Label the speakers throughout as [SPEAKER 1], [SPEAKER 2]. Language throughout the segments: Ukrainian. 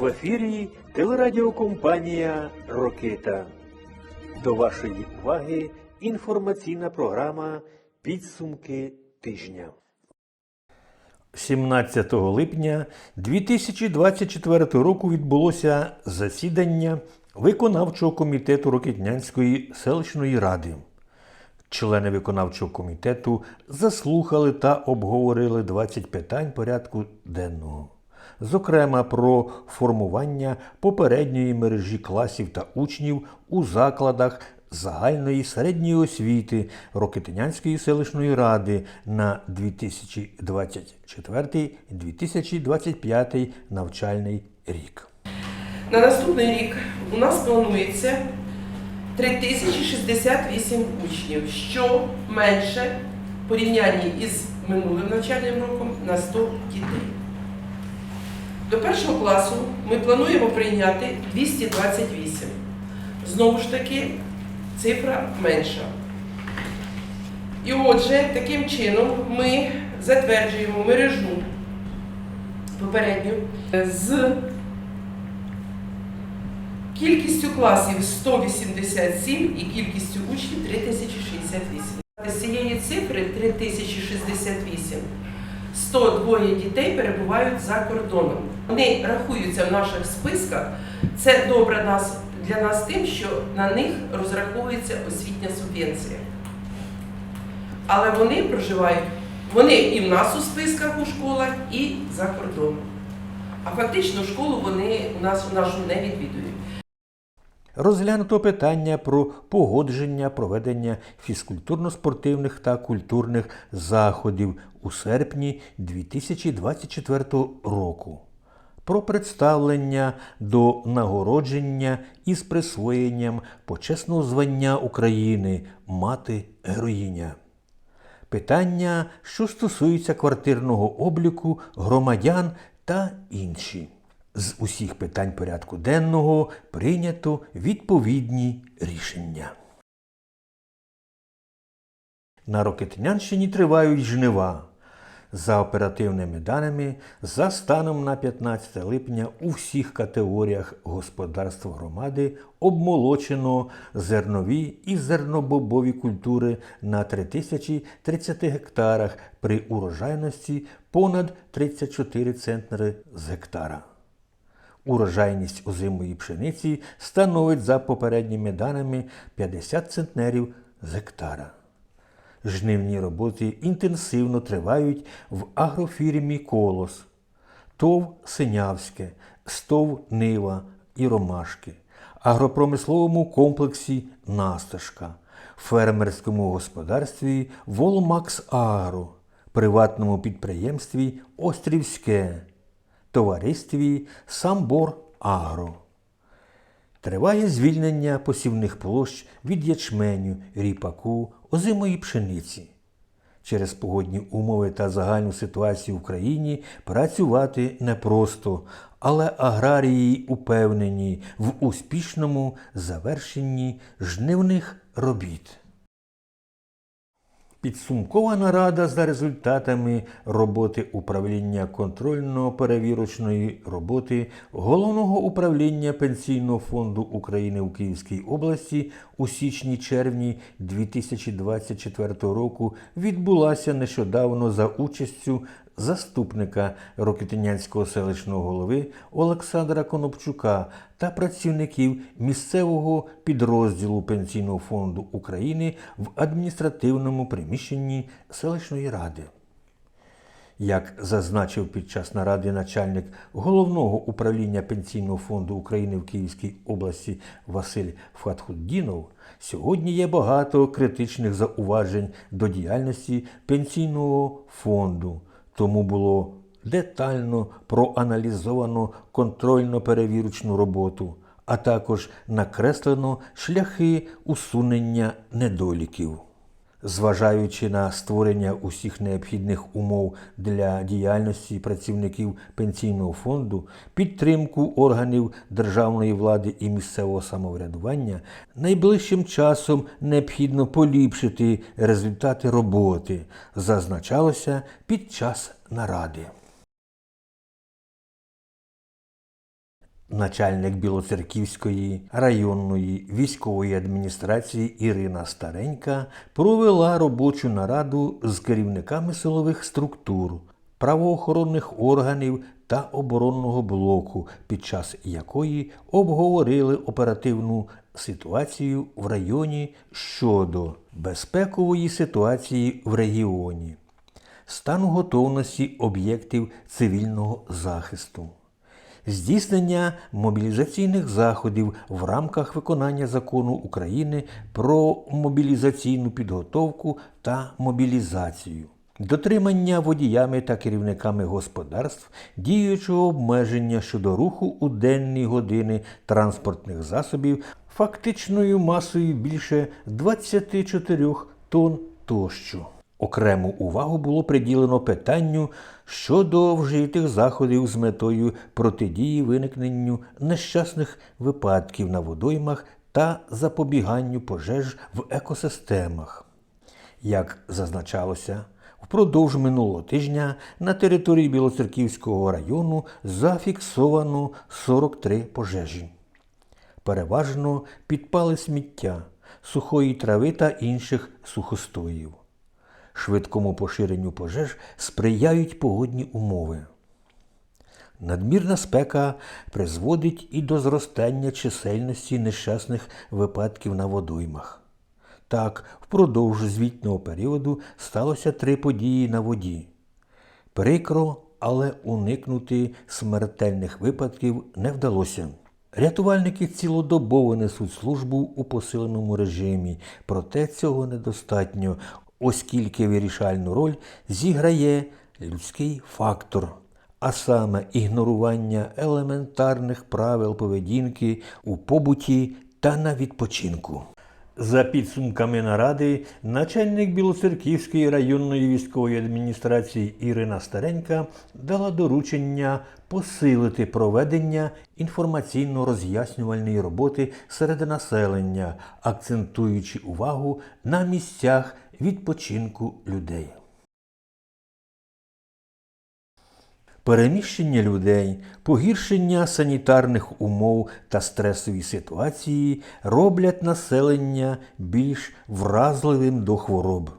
[SPEAKER 1] В ефірі телерадіокомпанія Рокита. До вашої уваги інформаційна програма Підсумки тижня. 17 липня 2024 року відбулося засідання виконавчого комітету Рокетнянської селищної ради. Члени виконавчого комітету заслухали та обговорили 20 питань порядку денного. Зокрема, про формування попередньої мережі класів та учнів у закладах загальної середньої освіти Рокетинянської селищної ради на 2024-2025 навчальний рік.
[SPEAKER 2] На наступний рік у нас планується 3068 учнів, що менше в порівнянні із минулим навчальним роком на 100 дітей. До першого класу ми плануємо прийняти 228. Знову ж таки, цифра менша. І отже, таким чином ми затверджуємо мережу попередню з Кількістю класів 187 і кількістю учнів 3068. З цієї цифри 3068 102 дітей перебувають за кордоном. Вони рахуються в наших списках. Це добре нас, для нас тим, що на них розраховується освітня субвенція. Але вони проживають, вони і в нас у списках у школах, і за кордоном. А фактично школу вони у нас нашу не відвідують.
[SPEAKER 1] Розглянуто питання про погодження проведення фізкультурно-спортивних та культурних заходів у серпні 2024 року, про представлення до нагородження із присвоєнням почесного звання України Мати Героїня. Питання, що стосуються квартирного обліку громадян та інші. З усіх питань порядку денного прийнято відповідні рішення. На Рокетнянщині тривають жнива. За оперативними даними, за станом на 15 липня у всіх категоріях господарств громади обмолочено зернові і зернобобові культури на 3030 гектарах при урожайності понад 34 центнери з гектара. Урожайність озимої пшениці становить за попередніми даними 50 центнерів з гектара. Жнивні роботи інтенсивно тривають в агрофірмі Колос, ТОВ Синявське, СТОВ Нива і Ромашки, агропромисловому комплексі Насташка, фермерському господарстві Волмакс Агро, приватному підприємстві Острівське, товаристві Самбор Агро. Триває звільнення посівних площ від ячменю, ріпаку, озимої пшениці. Через погодні умови та загальну ситуацію в країні працювати непросто, але аграрії упевнені в успішному завершенні жнивних робіт. Підсумкова нарада за результатами роботи управління контрольно-перевірочної роботи Головного управління Пенсійного фонду України у Київській області у січні-червні 2024 року відбулася нещодавно за участю заступника Рокетинянського селищного голови Олександра Конопчука та працівників місцевого підрозділу Пенсійного фонду України в адміністративному приміщенні селищної ради. Як зазначив під час наради начальник головного управління Пенсійного фонду України в Київській області Василь Фатхуддінов, сьогодні є багато критичних зауважень до діяльності пенсійного фонду. Тому було детально проаналізовано контрольно-перевірочну роботу, а також накреслено шляхи усунення недоліків. Зважаючи на створення усіх необхідних умов для діяльності працівників пенсійного фонду, підтримку органів державної влади і місцевого самоврядування, найближчим часом необхідно поліпшити результати роботи, зазначалося під час наради. Начальник Білоцерківської районної військової адміністрації Ірина Старенька провела робочу нараду з керівниками силових структур, правоохоронних органів та оборонного блоку, під час якої обговорили оперативну ситуацію в районі щодо безпекової ситуації в регіоні, стану готовності об'єктів цивільного захисту здійснення мобілізаційних заходів в рамках виконання закону України про мобілізаційну підготовку та мобілізацію, дотримання водіями та керівниками господарств діючого обмеження щодо руху у денні години транспортних засобів фактичною масою більше 24 тонн тощо. Окрему увагу було приділено питанню щодо вжитих заходів з метою протидії виникненню нещасних випадків на водоймах та запобіганню пожеж в екосистемах. Як зазначалося, впродовж минулого тижня на території Білоцерківського району зафіксовано 43 пожежі. Переважно підпали сміття, сухої трави та інших сухостоїв. Швидкому поширенню пожеж сприяють погодні умови. Надмірна спека призводить і до зростання чисельності нещасних випадків на водоймах. Так, впродовж звітного періоду сталося три події на воді. Прикро, але уникнути смертельних випадків не вдалося. Рятувальники цілодобово несуть службу у посиленому режимі, проте цього недостатньо, оскільки вирішальну роль зіграє людський фактор, а саме ігнорування елементарних правил поведінки у побуті та на відпочинку. За підсумками наради, начальник Білоцерківської районної військової адміністрації Ірина Старенька дала доручення посилити проведення інформаційно-роз'яснювальної роботи серед населення, акцентуючи увагу на місцях відпочинку людей. Переміщення людей, погіршення санітарних умов та стресові ситуації роблять населення більш вразливим до хвороб.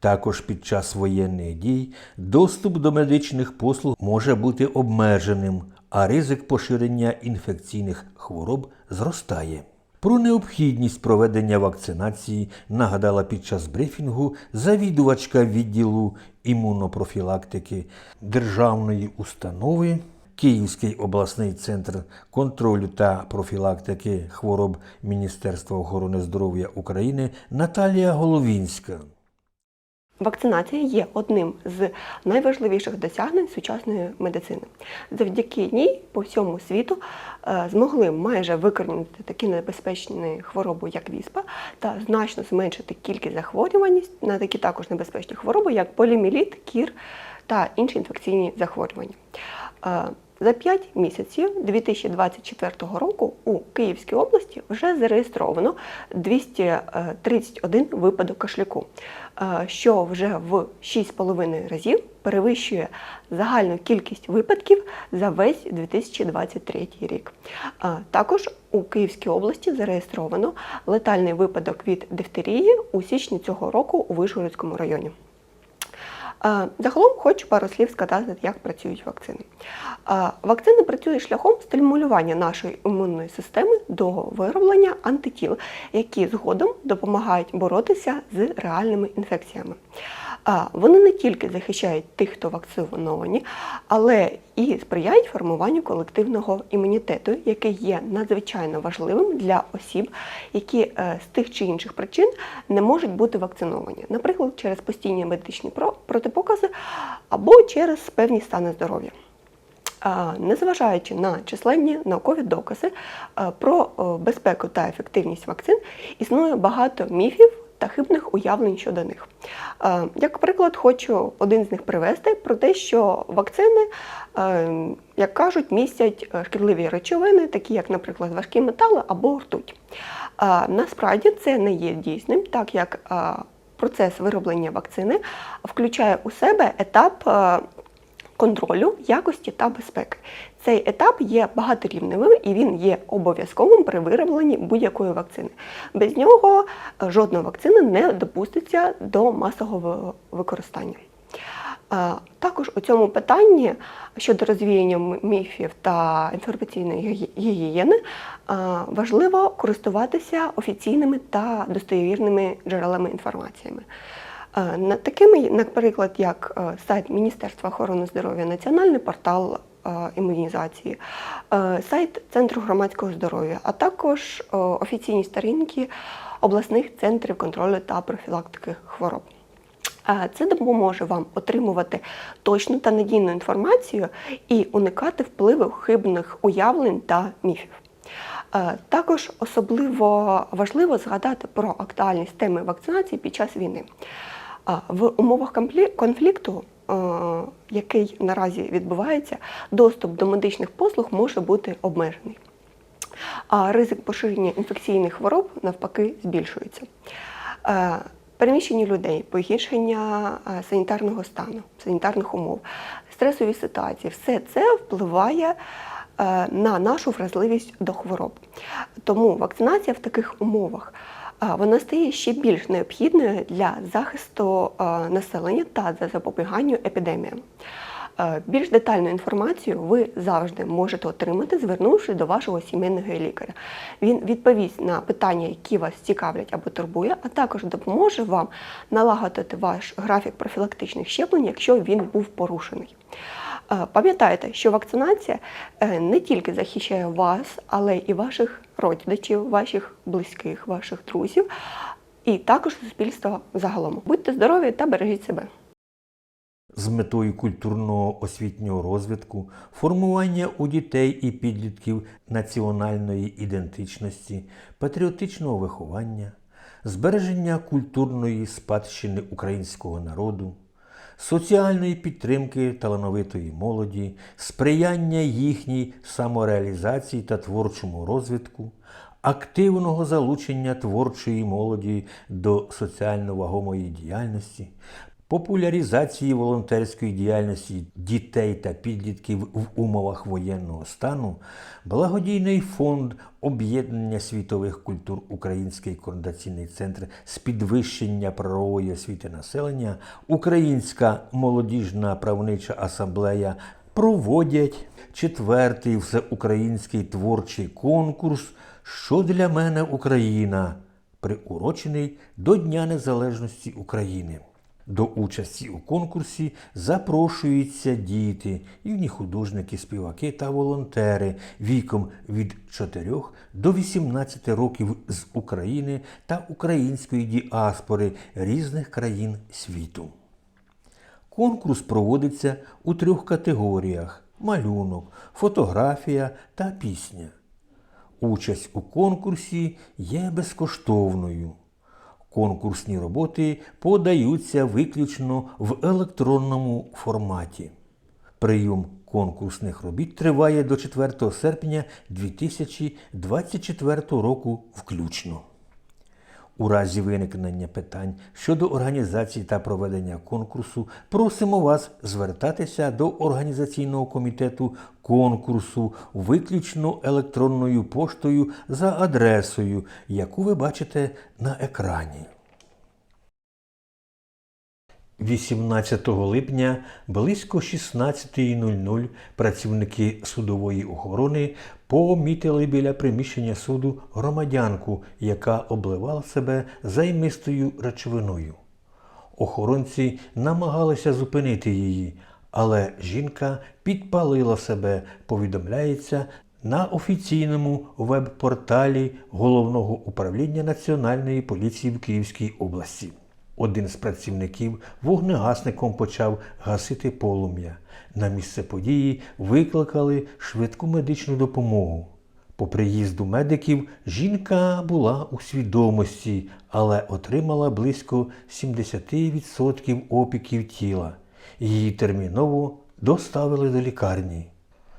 [SPEAKER 1] Також під час воєнних дій доступ до медичних послуг може бути обмеженим, а ризик поширення інфекційних хвороб зростає. Про необхідність проведення вакцинації нагадала під час брифінгу завідувачка відділу імунопрофілактики державної установи Київський обласний центр контролю та профілактики хвороб Міністерства охорони здоров'я України Наталія Головінська.
[SPEAKER 3] Вакцинація є одним з найважливіших досягнень сучасної медицини. Завдяки ній по всьому світу е, змогли майже викорінити такі небезпечні хвороби, як віспа, та значно зменшити кількість захворювань на такі також небезпечні хвороби, як поліміліт, кір та інші інфекційні захворювання. Е, За 5 місяців 2024 року у Київській області вже зареєстровано 231 випадок кашляку, е, що вже в 6,5 разів перевищує загальну кількість випадків за весь 2023 рік. Е, Також у Київській області зареєстровано летальний випадок від дифтерії у січні цього року у Вишгородському районі. Загалом хочу пару слів сказати, як працюють вакцини. Вакцини працюють шляхом стимулювання нашої імунної системи до вироблення антитіл, які згодом допомагають боротися з реальними інфекціями. Вони не тільки захищають тих, хто вакциновані, але і сприяють формуванню колективного імунітету, який є надзвичайно важливим для осіб, які е, з тих чи інших причин не можуть бути вакциновані, наприклад, через постійні медичні протипокази або через певні стани здоров'я. Незважаючи на численні наукові докази е, про безпеку та ефективність вакцин, існує багато міфів та хибних уявлень щодо них. Е, Як приклад, хочу один з них привести про те, що вакцини, е, як кажуть, містять е, шкідливі речовини, такі як, наприклад, важкі метали або ртуть. Насправді це не є дійсним, так як процес вироблення вакцини включає у себе етап. Контролю якості та безпеки. Цей етап є багаторівневим і він є обов'язковим при виробленні будь-якої вакцини. Без нього е, жодна вакцина не допуститься до масового використання. Е, Також у цьому питанні щодо розвіяння міфів та інформаційної гігієни е, важливо користуватися офіційними та достовірними джерелами інформаціями. Такими, наприклад, як е, сайт Міністерства охорони здоров'я, Національний портал е, імунізації, е, сайт Центру громадського здоров'я, а також офіційні сторінки обласних центрів контролю та профілактики хвороб. Це допоможе вам отримувати точну та надійну інформацію і уникати впливу хибних уявлень та міфів. Також особливо важливо згадати про актуальність теми вакцинації під час війни. Е, В умовах конфлікту, який наразі відбувається, доступ до медичних послуг може бути обмежений а ризик поширення інфекційних хвороб навпаки збільшується. Переміщення людей, погіршення санітарного стану, санітарних умов, стресові ситуації все це впливає на нашу вразливість до хвороб. Тому вакцинація в таких умовах вона стає ще більш необхідною для захисту е, населення та за запобіганню епідеміям. Е, Більш детальну інформацію ви завжди можете отримати, звернувшись до вашого сімейного лікаря. Він відповість на питання, які вас цікавлять або турбує, а також допоможе вам налагодити ваш графік профілактичних щеплень, якщо він був порушений. Е, Пам'ятайте, що вакцинація е, не тільки захищає вас, але і ваших родичів, ваших близьких, ваших друзів, і також суспільства загалом. Будьте здорові та бережіть себе.
[SPEAKER 1] з метою культурного освітнього розвитку, формування у дітей і підлітків національної ідентичності, патріотичного виховання, збереження культурної спадщини українського народу, соціальної підтримки талановитої молоді, сприяння їхній самореалізації та творчому розвитку, активного залучення творчої молоді до соціально вагомої діяльності, популяризації волонтерської діяльності дітей та підлітків в умовах воєнного стану, благодійний фонд об'єднання світових культур Український координаційний центр з підвищення правової освіти населення, Українська молодіжна правнича асамблея проводять четвертий всеукраїнський творчий конкурс Що для мене Україна, приурочений до Дня Незалежності України. До участі у конкурсі запрошуються діти, юні художники, співаки та волонтери віком від 4 до 18 років з України та української діаспори різних країн світу. Конкурс проводиться у трьох категоріях: малюнок, фотографія та пісня. Участь у конкурсі є безкоштовною. Конкурсні роботи подаються виключно в електронному форматі. Прийом конкурсних робіт триває до 4 серпня 2024 року включно. У разі виникнення питань щодо організації та проведення конкурсу просимо вас звертатися до організаційного комітету конкурсу виключно електронною поштою за адресою, яку ви бачите на екрані. 18 липня близько 16.00 працівники судової охорони помітили біля приміщення суду громадянку, яка обливала себе займистою речовиною. Охоронці намагалися зупинити її, але жінка підпалила себе, повідомляється на офіційному веб-порталі Головного управління Національної поліції в Київській області. Один з працівників вогнегасником почав гасити полум'я. На місце події викликали швидку медичну допомогу. По приїзду медиків жінка була у свідомості, але отримала близько 70% опіків тіла. Її терміново доставили до лікарні.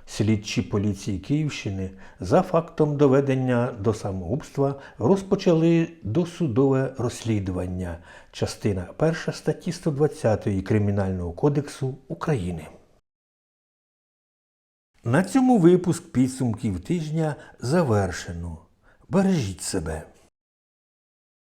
[SPEAKER 1] Слідчі поліції Київщини за фактом доведення до самогубства розпочали досудове розслідування. Частина 1 статті 120 Кримінального кодексу України. На цьому випуск підсумків тижня завершено. Бережіть себе.